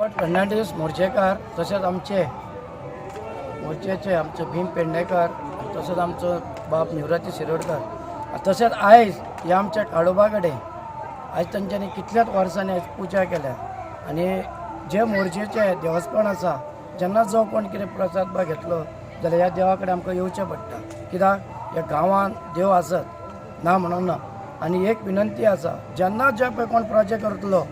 फर्नांडीस मोर्चेकार तसेच आमचे मोर्चेचे आमचे भीम पेडणेकार तसेच आमचो बाप निवृत्ती शिरोडकर. तसेच आयज हे आमच्या काळोबा कडेन आयज तांच्यांनी कितल्याच वर्सांनी आयज पुजा केल्या. आनी जे मोर्चेचे देवस्थान आसा जेन्ना जो कोण कितें प्रसाद बा घेतलो जाल्यार ह्या देवा कडेन आमकां येवचें पडटा. कित्याक? ह्या गांवांत देव आसत. ना म्हणून ना. आनी एक विनंती आसा जेन्ना जे पळय कोण प्रोजेक्ट करतलो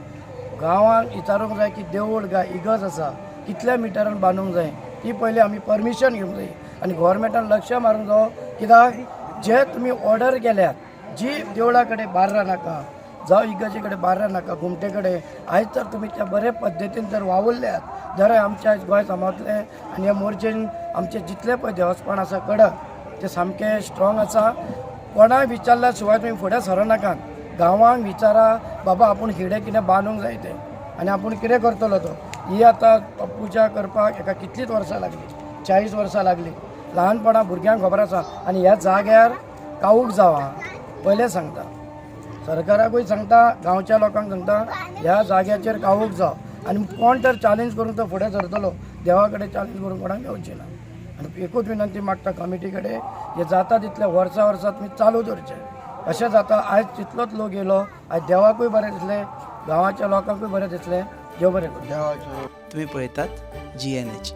गांवांत विचारूंक जाय की देवूळ गाय इगज आसा कितल्या मिटरान बांदूंक जाय ती पयली आमी परमिशन घेवंक जाय. आनी गोवोरमेंटान लक्ष मारूंक जावो कित्याक जे तुमी ऑर्डर केल्यात जी देवळा कडेन बार्रां नाका जावं इगर्जे कडेन बार्रां नाका घुमटे कडेन आयज तर तुमी त्या बरे पद्दतीन जर वावुरल्यात जर आमच्या आयज गोंय सामावतलें आनी ह्या मोर्चेन आमचे जितले पळय देवस्थान आसा कडक ते सामके स्ट्रॉंग आसा. कोणाय विचारल्या शिवाय तुमी फुडें सरनाकात. गांवांक विचारा बाबा आपूण हिडे कितें बांदूंक जाय तें आनी आपूण कितें करतलो तो. ही आतां पुजा करपाक एका कितलींच वर्सां लागली? चाळीस वर्सां लागली. ल्हानपणा भुरग्यांक खबर आसा आनी ह्या जाग्यार काऊक जावा? पयलें सांगता. सरकाराकूय सांगता गांवच्या लोकांक सांगता ह्या जाग्याचेर काऊक जाव. आनी कोण तर चॅलेंज करून तो फुडें सरतलो देवा कडेन चॅलेंज करून कोणाक येवचें ना आनी एकूच विनंती मागता कमिटी कडेन हे जाता तितले वर्सा वर्सा तुमी चालू दवरचें अशें जाता. आयज तितलोच लोक येयलो आयज देवाकूय बरें दिसलें. गांवाच्या लोकांकूय बरें दिसलें. देव बरें करूं. तुम्ही पळयतात जी एन एच